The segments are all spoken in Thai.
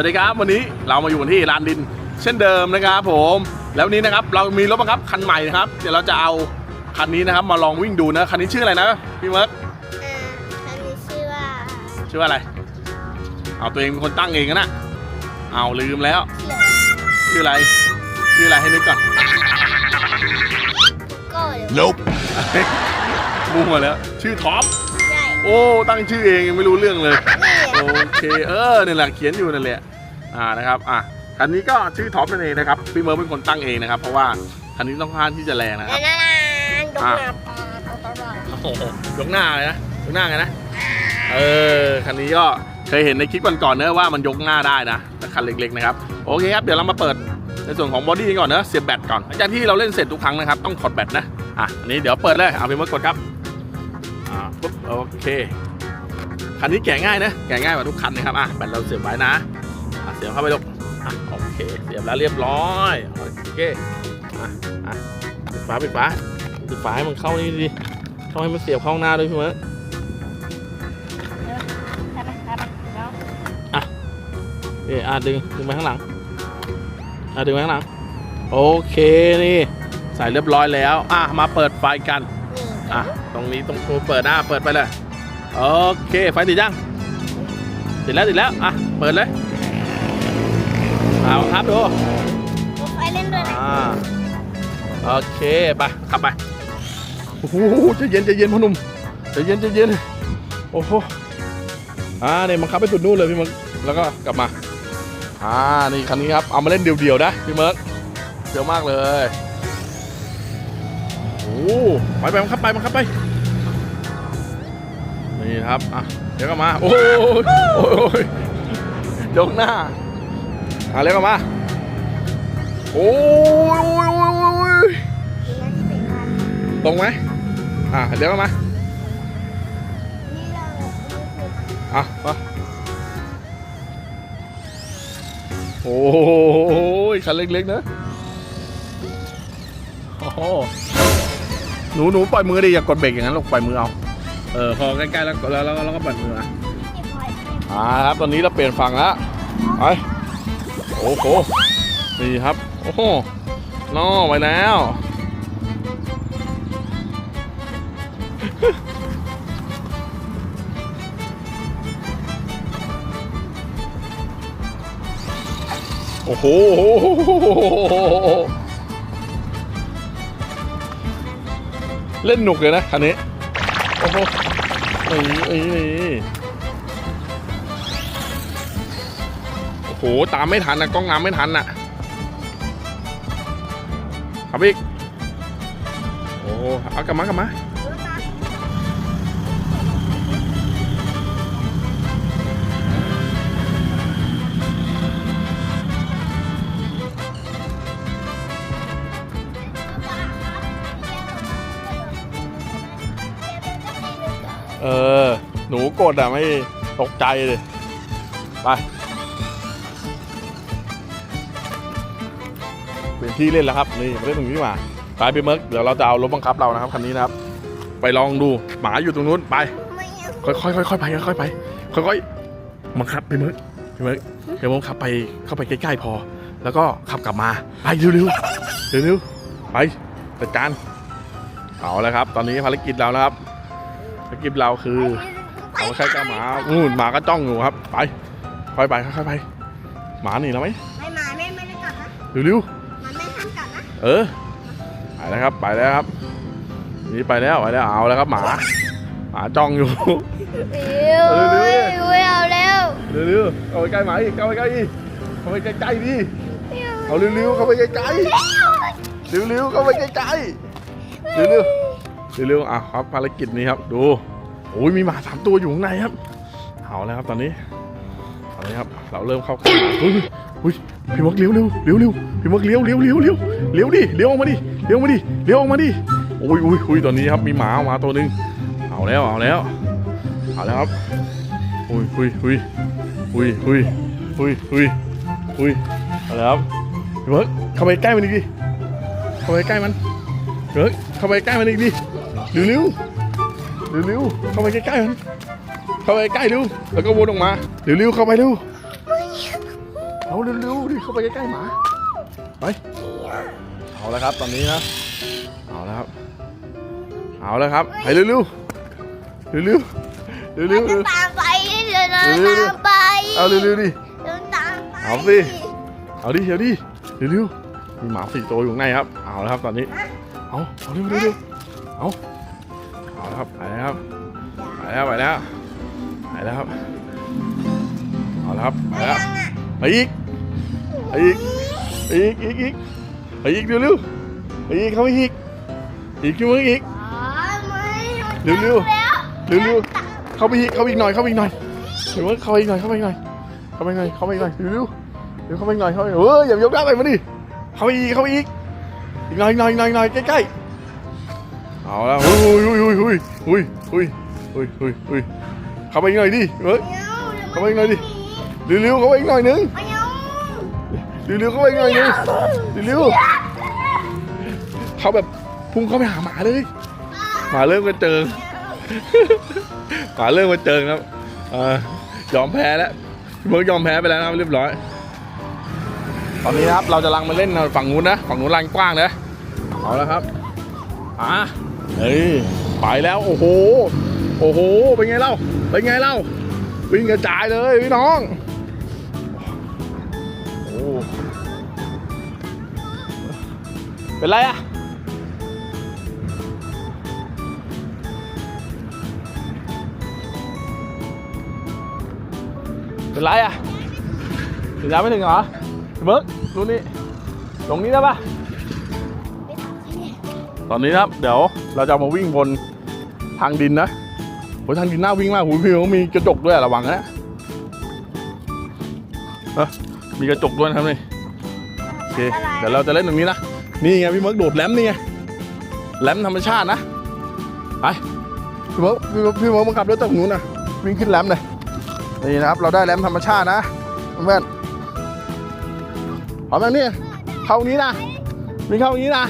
วัสดีครับวันนี้เรามาอยู่กันที่ลานดิน เช่นเดิมนะครับผมแล้ววันนี้นะครับเรามีรถบังคับคันใหม่นะครับ เดี๋ยวเราจะเอาคันนี้นะครับมาลองวิ่งดูนะคันนี้ชื่ออะไรนะพี่เมิร์กอ่าคันนี้ชื่อว่าชื่อว่าอะไร เอาตัวเองเป็นคนตั้งเองนะเอาลืมแล้วเขียวชื่ออะไรชื่ออะไรให้นึกก่อนโก้เดี๋ยว nope มั่วแล้ว ชื่อท็อปใช่โอ้ตั้งชื่อเองยังไม่รู้เรื่องเลยนี่โอเค เออนี่แหละเขียนอยู่นั่นแหละ อ่านะครับอะคันนี้ก็ชื่อท็อปนั่นเองนะครับพี่เมิร์กเป็นคนตั้งเองนะครับ เพราะว่าคันนี้ต้องการที่จะแรงนะคนารับนานาดกอะหนาปลาเอาตลอดโอ้โหยกหน้าเลยนะยกหน้าไงนะเออคันนี้ก็เคยเห็นในคลิปก่อนๆเนอะว่ามันยกหน้าได้นะแต่คันเล็กๆนะครับโอเคครับเดี๋ยวเรามาเปิดในส่วนของบอดี้ก่อนเนอะเสียบแบตก่อนหลังจากที่เราเล่นเสร็จทุกครั้งนะครับต้องถอดแบตนะอะอันนี้เดี๋ยวเปิดเลยเอาไปเมื่อกดครับอ่าปุ๊บโอเคคันนี้แกะง่ายนะแกะง่ายกว่าทุกคันนะครับอะแบตเราเสียบไว้นะอะ เสียบเข้าไปลูกอะโอเค เสียบแล้วเรียบร้อย โอเคอะอะปิดฝาปิดฝาปิดฝาให้มันเข้านี่ดิต้องให้มันเสียบเข้าข้างหน้าด้วยพี่เมิร์กเอออะดึงดึงไปข้างหลัง อะดึงไปข้างหลัง โอเคนี่ ใส่เรียบร้อยแล้ว อะมาเปิดไฟกัน อะตรงนี้ตรงตัวเปิดหน้าเปิดไปเลย โอเคไฟติดยังติดแล้วติดแล้ว อะเปิดเลย เอาครับดูรถไฟเล่นด้วยนะอ่าโอเคไปขับไปโอ้โหใจะเย็นใจะเย็นพ่อหนุ่มใจะเย็นใจะเย็นโอ้โหอ่าเนี่ยมันขับไปสุดนู่นเลยพี่เมิร์กแล้วก็กลับมาอ่านี่คันนี้ครับเอามาเล่นเดี่ยวๆนะพี่เมิร์กเดี่ยวมากเลยโอ้โหไปไปมันขับไปมันขับไปนี่ครับอะเดี๋ยวก็มาโอ้ยโอ้ยโอ้ยยกหน้า อะเร็วก็มาโอ้ยโอ้ยโอ้ยโอ้ยตรงไหมอะเดี๋ยวมานี่เราอะมาโอ้ยคันเล็กๆนะโอ้หนูหนูปล่อยมือดิอย่ากดเบรกอย่างนั้นลูกปล่อยมือเอา เออพอใกล้ๆแล้วแล้วแล้วก็ปล่อยมืออะอ่าครับตอนนี้เราเปลี่ยนฝั่งแล้วไป โอ้โหนี่ครับ โอ้โหน่อไปแล้ว โอ้โหเล่นหนุกเลยนะคันนี้ โอ้โหนี่นี่นี่โอ้ โหตามไม่ทันนะกล้องน้ำไม่ทันน่ะครับอีก โอ้เอากลับมากลับมาเออ หนูกดอะ ไม่ตกใจเลย ไป ที่เล่นแล้วครับนี่มาเล่นตรงนี้ดีกว่าไปพี่เมิร์กเดี๋ยวเราจะเอารถบังคับเรานะครับคันนี้นะครับ ไปลองดูหมาอยู่ตรงนู้นไปไม่เอาค่อยๆค่อยๆไปค่อยๆไปค่อยๆบังคับพี่เมิร์กพี่เมิร์กเดี๋ยวผมขับไปเข้าไปใกล้ๆพอ แล้วก็ขับกลับมาไปเร็วๆเร็วๆไปจัดการเอาแล้วครับ ตอนนี้ภารกิจเราแล้วครับภารกิจเราคือเอาแค่กับหมานู่นหมาก็จ้องอยู่ครับ ไปค่อยไปค่อยๆไป หมาหนีแล้วไหมไม่มาไม่ไม่ได้กลับนะเร็วมั เออไปแล้วครับไปแล้วครับ นี่ไปแล้วไปแล้วเอาแล้วครับหมาหมาจ้องอยู่เร็วเร็วๆไม่เอาแล้วเร็วๆเข้าไปใกล้หมาอีกเข้าไปใกล้อีกเข้าไปใกล้ๆดิเอาเร็วๆเข้าไปใกล้ๆเร็วๆเข้าไปใกล้ๆเร็วๆเร็วๆอะครับภารกิจนี้ครับ ดูโอ้ยมีหมาสามตัวอยู่ข้างในครับเอาแล้วครับตอนนี้ตอนนี้ครับเราเริ่มเข้าใกล้เฮ้ยเฮ้ย พี่มักเลี้ยวเร็วเลี้ยวเร็วพี่มักเลี้ยวเลี้ยวเลี้ยวเลี้ยวเลี้ยวดิเลี้ยวออกมาดิเลี้ยวมาดิเลี้ยวออกมาดิโอ้ยโอ้ยโอ้ยตอนนี้ครับมีหมาออกมาตัวหนึ่งเอาแล้วเอาแล้วเอาแล้วครับโอ้ยโอ้ยโอ้ยโอ้ยอุ้ยอุ้ยอุ้ยอุ้ยเอาและครับพี่เบิร์กเข้าไปใกล้มันอีกดิเข้าไปใกล้มันเบิร์กเข้าไปใกล้มันอีกดิเร็วเร็วเร็วเร็วเข้าไปใกล้ๆมันเข้าไปใกล้เร็วแล้วก็วนออกมาเร็วเร็วเข้าไปเร็ว เอาเร็วๆดิเข้าไปใกล้ๆหมาไปเอาแล้วครับตอนนี้นะเอาแล้วครับเอาแล้วครับไปเร็วๆเร็วๆเร็วๆเร็วเดินตามไปเดินตามไปเอาเร็วๆดิเดินตามไปเอาสิเอาดิเดี๋ยวดิเร็วๆมีหมาสี่ตัวอยู่ข้างในครับเอาแล้วครับตอนนี้เอาเอาเร็วเร็วๆเอาเอาแล้วครับไปแล้วครับไปแล้วไปแล้วไปแล้วครับเอาแล้วครับไปแล้วไปอีก อีกอีกอีกอีกอีกเร็วเร็วอีกเข้าไปอีกอีกขึ้นมาอีกเร็วเร็วเร็วๆเข้าไปอีกเข้าไปอีกหน่อยเข้าไปอีกหน่อยเดี๋ยวเข้าไปอีกหน่อยเข้าไปอีกหน่อยเข้าไปอีกหน่อยเข้าไปอีกหน่อยเร็วๆเดี๋ยวเข้าไปอีกหน่อยเข้าไปเอออย่ายกหน้าไปมาดิเข้าไปอีกเข้าไปอีกอีกหน่อยหน่อยหน่อยอีกหน่อยใกล้ๆเอาละอุ้ยอุ้ยอุ้ยอุ้ยอุ้ยอุ้ยอุ้ยอุ้ยอุ้ยเข้าไปอีกหน่อยดิเฮ้ยเข้าไปอีกหน่อยดิเร็วๆเข้าไปอีกหน่อยนึง เร็วๆเข้าไปหน่อยนึงเร็วๆเขาแบบพุ่งเข้าไปหาหมาเลย หมาเริ่มกระเจิง หมาเริ่มกระเจิงครับอยอมแพ้แล้วพี่เบิร์กยอมแพ้ไปแล้วนะครับเรียบร้อย ตอนนี้นะครับเราจะลังมาเล่นฝั่งนู้นนะฝั่งนู้นลานกว้างนะเอาแล้วครับอะเฮ้ยไปแล้วโอ้โห โอ้โหเป็นไงเล่าเป็นไงเล่าวิ่งกระจายเลยพี่น้อง เป็นไรอะเป็นไรอะถึงยังไม่ถึงเหรอพี่เบิร์กดูนี่ตรงนี้ได้ปะตอนนี้นะครับ เดี๋ยวเราจะมาวิ่งบนทางดินนะบนทางดินน่าวิ่งมากหูพี่เขามีกระจกด้วยอะระวังนะเอ้อมีกระจกด้วยนะครับนี่โอเคเดี๋ยวเราจะเล่นตรงนี้นะ นี่ไงพี่เมิร์กโดดแหลมนี่ไงแหลมธรรมชาตินะไปพี่เมิร์กพี่เมิร์กพี่เมิร์กมาขับรถจากนู้นนะวิ่งขึ้นแหลมเลยนี่นะครับ เราได้แหลมธรรมชาตินะเพื่อนพร้อมยังนี่เข้านี้นะวิ่งเข้านี้นะ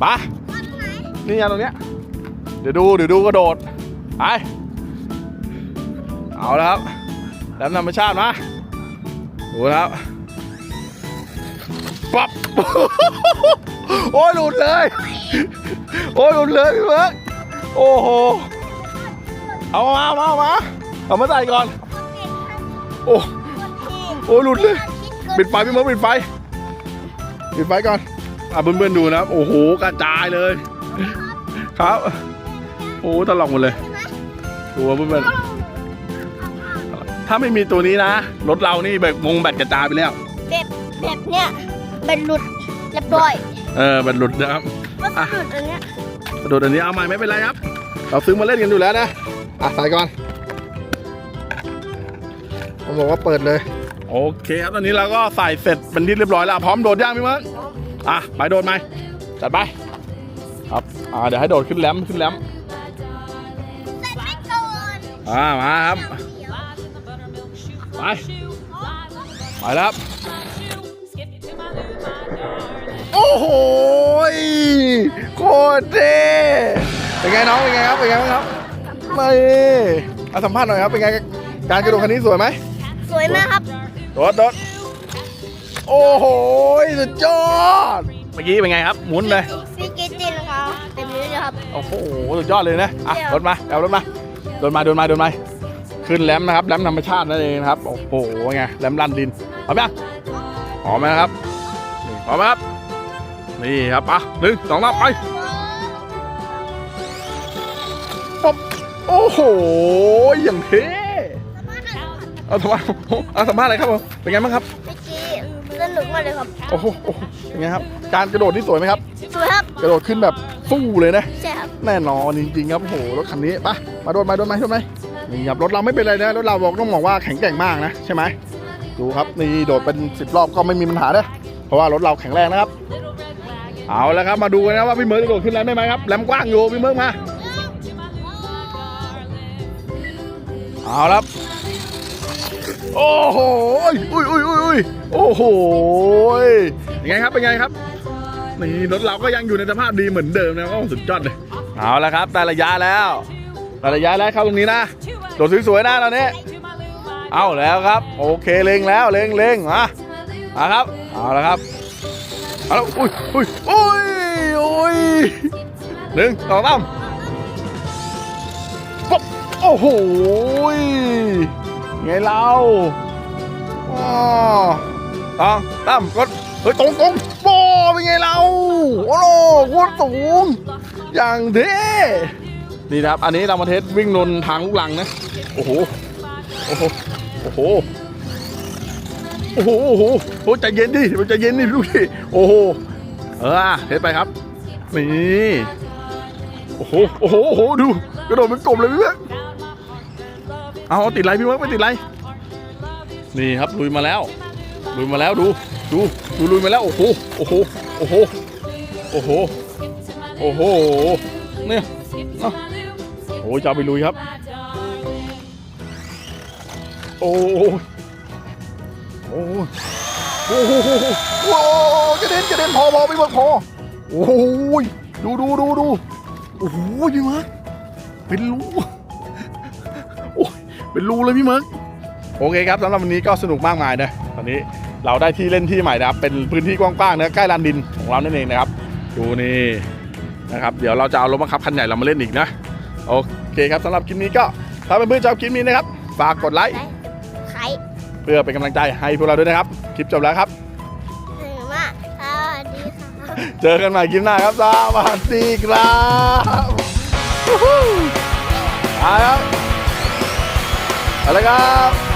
ไปนี่ไงตรงเนี้ยเดี๋ยวดูเดี๋ยวดูกระโดดไปเอาแล้วครับแหลมธรรมชาติมาดูนะครับปั๊บ โอ้ยหลุดเลย โอ้ยหลุดเลยพี่เบิร์กโอ้โห เอามาเอามาเอามาเอามาใส่ก่อน โอ้โอ้ยหลุดเลยปิดไฟพี่เบิร์กปิดไฟปิดไฟก่อนอะเพื่อนๆดูนะครับ โอ้โหกระจายเลย ครับ โอ้ตลกหมดเลยดูว่าเพื่อนๆถ้าไม่มีตัวนี้นะรถเรานี่แบบวงแบตกระจายไปแล้ว แบบแบบเนี้ยเป็นหลุดเรียบร้อย เออแบตหลุดนะครับก็หลุดอันเนี้ยกระโดดอันนี้เอาใหม่ไม่เป็นไรครับ เราซื้อมาเล่นกันอยู่แล้วนะอะใส่ก่อนผมบอกว่าเปิดเลย โอเคครับตอนนี้เราก็ใส่เสร็จเป็นที่เรียบร้อยแล้วพร้อมโดดย่างพี่เมิ้งอะไปโดดไหมจัดไปครับอ่าเดี๋ยวให้โดดขึ้นแรมขึ้นแรมใส่ไปก่อนอ่ามาครับ ไป ไปแล้วครับ โอ้โหยโคตรเท่เป็นไงน้องเป็นไงครับเป็นไงบ้างครับไม่เอาสัมภาษณ์หน่อยครับเป็นไงการกระโดดคันนี้สวยไหมสวยมากครับโดดโดดโอ้โหยสุดยอดเมื่อกี้เป็นไงครับหมุนเลยฟิกิตินครับเต็มนี้เลยครับโอ้โหสุดยอดเลยนะอะรถมาเอารถมาโดนมาโดนมาโดนมาขึ้นแรมนะครับแรมธรรมชาตินั่นเองนะครับโอ้โหไงแรมลันดินพร้อมยังพร้อมไหมนะครับนี่พร้อมไหมครับ นี่ครับอะหนึ่งสองสามไปป๊บโอ้โห อย่างเท่เอาสัมภาษณ์เอาสัมภาษณ์อะไรครับผมเป็นไงบ้างครับเมื่อกี้สนุกมากเลยครับโอ้โหโอ้โหเป็นไงครับการกระโดดนี่สวยไหมครับสวยครับกระโดดขึ้นแบบสู้เลยนะใช่ครับแน่นอนจริงๆครับโอ้โหรถคันนี้ไปมาโดนมาโดนมาโดนมานี่ครับรถเราไม่เป็นไรนะรถเราบอกต้องบอกว่าแข็งแกร่งมากนะใช่ไหมดูครับนี่โดดเป็นสิบรอบก็ไม่มีปัญหาเด้อเพราะว่ารถเราแข็งแรงนะครับ เอาแล้วครับมาดูกันนะว่าพี่เมิร์กจะโดดขึ้นแรมได้ไหมครับแรมกว้างอยู่พี่เมิร์กมาเอาแล้วครับโอ้โหอุ้ยอุ้ยอุ้ยอุ้ยโอ้โหเป็นไงครับเป็นไงครับนี่รถเราก็ยังอยู่ในสภาพดีเหมือนเดิมนะโอ้สุดยอดเลยเอาและครับได้ระยะแล้วได้ระยะแล้วเข้าตรงนี้นะโดดสวยๆนะตอนนี้เอาแล้วครับ โอเคเล็งแล้วเล็งเล็งอะเอาครับเอาและครับ เอาแล้วอุ้ยอุ้ยอุ้ยอุ้ยหนึ่งสองสามปุ๊บโอ้โหไงเราอ๋อตองตั้มกดเฮ้ยตรงตรงโบเป็นไงเราโอ้โหโคตรสูงอย่างเท่นี่นะครับ อันนี้เรามาเทสวิ่งนนทางลูกลังนะ โอ้โห โอ้โห โอ้โห โอ้โหโอ้โหโอ้ใจเย็นดิมันใจเย็นดิลูกดิโอ้โหเออเทสไปครับนี่โอ้โหโอ้โหโอ้โหดูกระโดดเป็นกบเลยพี่เพื่อนเอาเอาติดไรพี่เพื่อนไม่ติดไรนี่ครับลุยมาแล้ว ลุยมาแล้วดูดูดูลุยมาแล้วโอ้โหโอ้โหโอ้โหโอ้โหโอ้โหเนี่ยนะโอ้ยจะไปลุยครับ โอ้ โอ้ยโอ้โหโอ้โหกระเด็นกระเด็นพอพอไปเบิกพอโอ้ยดูดูดูดูโอ้โหพี่มาร์คเป็นรูโอ้ยเป็นรูเลยพี่มาร์คโอเคครับสำหรับวันนี้ก็สนุกมากมายนะตอนนี้เราได้ที่เล่นที่ใหม่นะครับ เป็นพื้นที่กว้างๆนะใกล้ลานดินของเรานั่นเองนะครับ ดูนี่นะครับ เดี๋ยวเราจะเอารถบังคับคันใหญ่เรามาเล่นอีกนะ โอเคครับสำหรับคลิปนี้ก็ถ้าเป็นเพื่อนๆชอบคลิปนี้นะครับ ฝากกดไลค์ เพื่อเป็นกำลังใจให้พวกเราด้วยนะครับ คลิปจบแล้วครับหนึ่งมากสวัสดีค่ะ เจอกันใหม่คลิปหน้าครับสวัสดีครับวู้ฮู้ไปครับไปเลยครับ